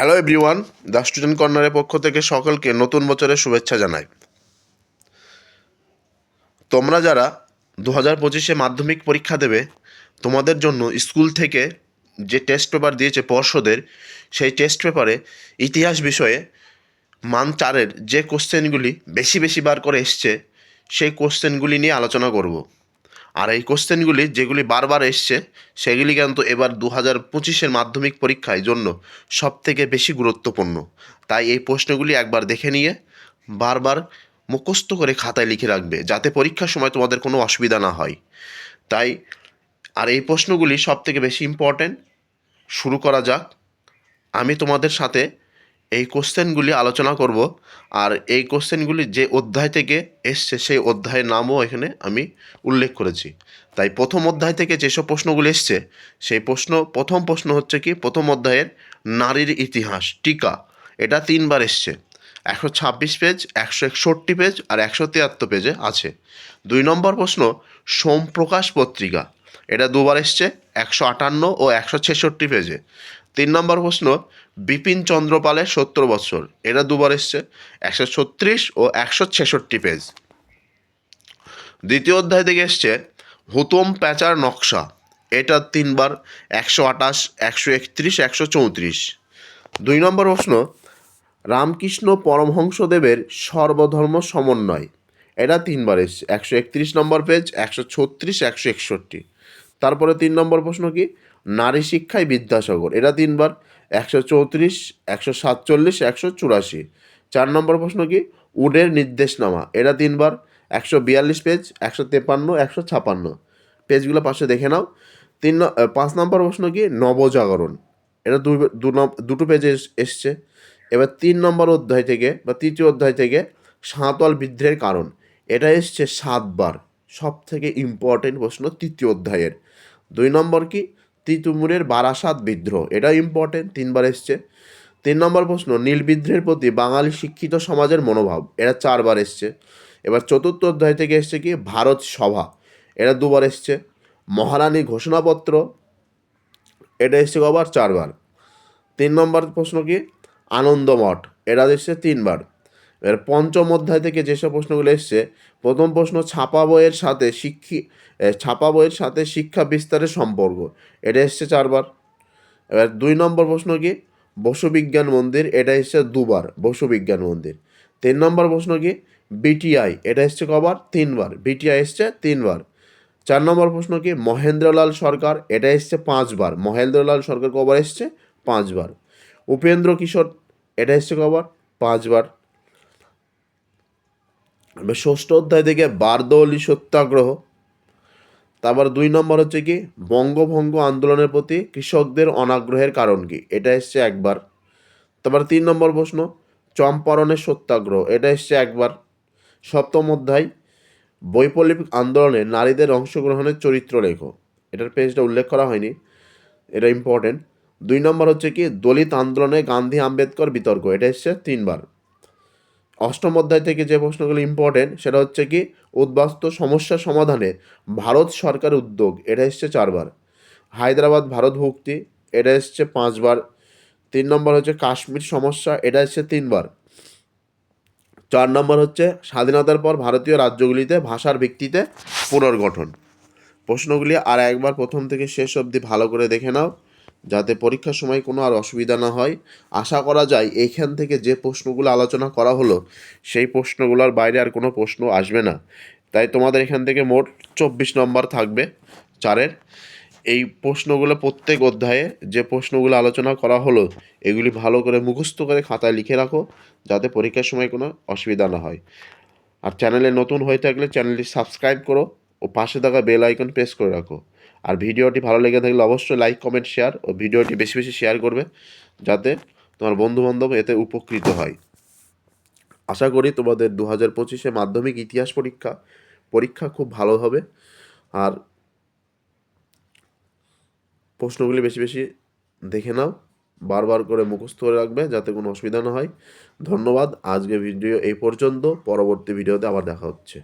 Hello everyone the student কর্নারের পক্ষ থেকে সকলকে নতুন বছরের শুভেচ্ছা জানাই। তোমরা যারা দু হাজার পঁচিশে মাধ্যমিক পরীক্ষা দেবে, তোমাদের জন্য স্কুল থেকে যে টেস্ট পেপার দিয়েছে পর্ষদের, সেই টেস্ট পেপারে ইতিহাস বিষয়ে মান চারের যে কোশ্চেনগুলি বেশি বেশি বার করে এসছে, সেই কোশ্চেনগুলি নিয়ে আলোচনা করব। আর এই কোশ্চেনগুলি যেগুলি বারবার এসছে, সেগুলি কিন্তু এবার দু হাজার পঁচিশের মাধ্যমিক পরীক্ষায় জন্য সব থেকে বেশি গুরুত্বপূর্ণ। তাই এই প্রশ্নগুলি একবার দেখে নিয়ে বারবার মুখস্থ করে খাতায় লিখে রাখবে, যাতে পরীক্ষার সময় তোমাদের কোনো অসুবিধা না হয়। তাই আর এই প্রশ্নগুলি সব থেকে বেশি ইম্পর্ট্যান্ট শুরু করা যাক। আমি তোমাদের সাথে এই কোশ্চেনগুলি আলোচনা করব। আর এই কোশ্চেনগুলি যে অধ্যায় থেকে এসছে, সেই অধ্যায়ের নামও এখানে আমি উল্লেখ করেছি। তাই প্রথম অধ্যায় থেকে যেসব প্রশ্নগুলি এসছে, সেই প্রশ্ন, প্রথম প্রশ্ন হচ্ছে কি, প্রথম অধ্যায়ের নারীর ইতিহাস, টিকা। এটা তিনবার এসছে। একশো ছাব্বিশ পেজ একশো একষট্টি পেজ আর একশো তিয়াত্তর পেজে আছে। দুই নম্বর প্রশ্ন, সোমপ্রকাশ পত্রিকা। এটা দুবার এসছে, একশো আটান্ন ও একশো ছেষট্টি পেজে। তিন নম্বর প্রশ্ন, বিপিন চন্দ্রপালের সত্তর বৎসর, এটা দুবার এসছে, একশো ছত্রিশ ও একশো ছেষট্টি পেজ। দ্বিতীয় অধ্যায় থেকে এসছে, হুতম প্যাঁচার নকশা, এটা তিনবার, একশো আঠাশ একশো একত্রিশ, একশো চৌত্রিশ। দুই নম্বর প্রশ্ন, রামকৃষ্ণ পরমহংসদেবের সর্বধর্ম সমন্বয়, এটা তিনবার এসছে, একশো একত্রিশ নম্বর পেজ, একশো ছত্রিশ, একশো একষট্টি। তারপরে তিন নম্বর প্রশ্ন কি? নারী শিক্ষায় বিদ্যাসাগর। এটা তিনবার। একশো চৌত্রিশ, একশো সাতচল্লিশ, একশো চুরাশি। চার নম্বর প্রশ্ন কি? উডের নির্দেশনামা। এটা তিনবার। একশো বিয়াল্লিশ পেজ একশো তেপান্ন, একশো ছাপান্ন। পেজগুলো পাশে দেখে নাও। তিন পাঁচ নম্বর প্রশ্ন কি? নবজাগরণ। এটা দুই দুটো পেজে এস- এসছে। এবার তিন নম্বর অধ্যায় থেকে বা তৃতীয় অধ্যায় থেকে সাঁওতাল বিদ্রোহের কারণ। এটা এসছে সাতবার। সব থেকে ইম্পর্টেন্ট প্রশ্ন তৃতীয় অধ্যায়ের। দুই নম্বর কি? তিতুমুরের বারাসাত বিদ্রোহ, এটা ইম্পর্টেন্ট তিনবার এসছে। তিন নম্বর প্রশ্ন, নীল বিদ্রোহের প্রতি বাঙালি শিক্ষিত সমাজের মনোভাব, এটা চারবার এসছে। এবার চতুর্থ অধ্যায় থেকে এসছে কি? ভারত সভা, এটা দুবার এসছে। মহারানী ঘোষণাপত্র, এটা এসছে কবার? চারবার। তিন নম্বর প্রশ্ন কি? আনন্দমঠ, এটা এসছে তিনবার। এর পঞ্চম অধ্যায় থেকে যেসব প্রশ্নগুলো এসছে, প্রথম প্রশ্ন ছাপা বইয়ের সাথে শিক্ষি ছাপা বইয়ের সাথে শিক্ষা বিস্তারের সম্পর্ক। এটা এসছে চারবার। এবার দুই নম্বর প্রশ্ন কি? বসুবিজ্ঞান মন্দির, এটা এসছে দুবার বসুবিজ্ঞান মন্দির। তিন নম্বর প্রশ্ন কি? বিটিআই, এটা এসছে কবার? তিনবার। বিটিআই এসছে তিনবার। চার নম্বর প্রশ্ন কি? মহেন্দ্রলাল সরকার, এটা এসছে পাঁচবার। মহেন্দ্রলাল সরকার কবার এসছে? পাঁচবার। উপেন্দ্র কিশোর, এটা এসছে কবার? পাঁচবার। এবার ষষ্ঠ অধ্যায় থেকে বারদৌলি সত্যাগ্রহ। তারপর দুই নম্বর হচ্ছে কি? বঙ্গভঙ্গ আন্দোলনের প্রতি কৃষকদের অনাগ্রহের কারণ কি? এটা এসছে একবার। তারপর তিন নম্বর প্রশ্ন, চম্পারণের সত্যাগ্রহ, এটা এসছে একবার। সপ্তম অধ্যায়, বৈপ্লবিক আন্দোলনে নারীদের অংশগ্রহণের চরিত্র লেখো। এটার পেজটা উল্লেখ করা হয়নি, এটা ইম্পর্টেন্ট দুই নম্বর হচ্ছে কি? দলিত আন্দোলনে গান্ধী আম্বেদকর বিতর্ক, এটা এসছে তিনবার। অষ্টম অধ্যায় থেকে যে প্রশ্নগুলো ইম্পর্টেন্ট সেটা হচ্ছে কি, উদ্বাস্তু সমস্যা সমাধানে ভারত সরকার উদ্যোগ, এটা এসছে চারবার। হায়দ্রাবাদ ভারত ভুক্তি, এটা এসছে পাঁচবার। তিন নম্বর হচ্ছে কাশ্মীর সমস্যা, এটা এসছে তিনবার। চার নম্বর হচ্ছে স্বাধীনতার পর ভারতীয় রাজ্যগুলিতে ভাষার ভিত্তিতে পুনর্গঠন। প্রশ্নগুলি আর একবার প্রথম থেকে শেষ অবধি ভালো করে দেখে নাও। যাতে পরীক্ষার সময় কোনো আর অসুবিধা না হয়। আশা করা যায় এইখান থেকে যে প্রশ্নগুলো আলোচনা করা হলো, সেই প্রশ্নগুলোর বাইরে আর কোনো প্রশ্ন আসবে না। তাই তোমাদের এখান থেকে মোট চব্বিশ নম্বর থাকবে চারের। এই প্রশ্নগুলো প্রত্যেক অধ্যায়ে যে প্রশ্নগুলো আলোচনা করা হলো, এগুলি ভালো করে মুখস্থ করে খাতায় লিখে রাখো, যাতে পরীক্ষার সময় কোনো অসুবিধা না হয়। আর চ্যানেলে নতুন হয়ে থাকলে চ্যানেলটি সাবস্ক্রাইব করো ও পাশে থাকা বেল আইকন প্রেস করে রাখো। আর ভিডিওটি ভালো লেগে থাকলে অবশ্যই লাইক কমেন্ট শেয়ার ও ভিডিওটি বেশি বেশি শেয়ার করবে যাতে তোমার বন্ধুবান্ধব এতে উপকৃত হয়। আশা করি তোমাদের দু হাজার পঁচিশে মাধ্যমিক ইতিহাস পরীক্ষা পরীক্ষা খুব ভালো হবে। আর প্রশ্নগুলি বেশি বেশি দেখে নাও, বারবার করে মুখস্থ করে রাখবে যাতে কোনো অসুবিধা না হয়। ধন্যবাদ আজকে ভিডিও এই পর্যন্ত, পরবর্তী ভিডিওতে আবার দেখা হচ্ছে।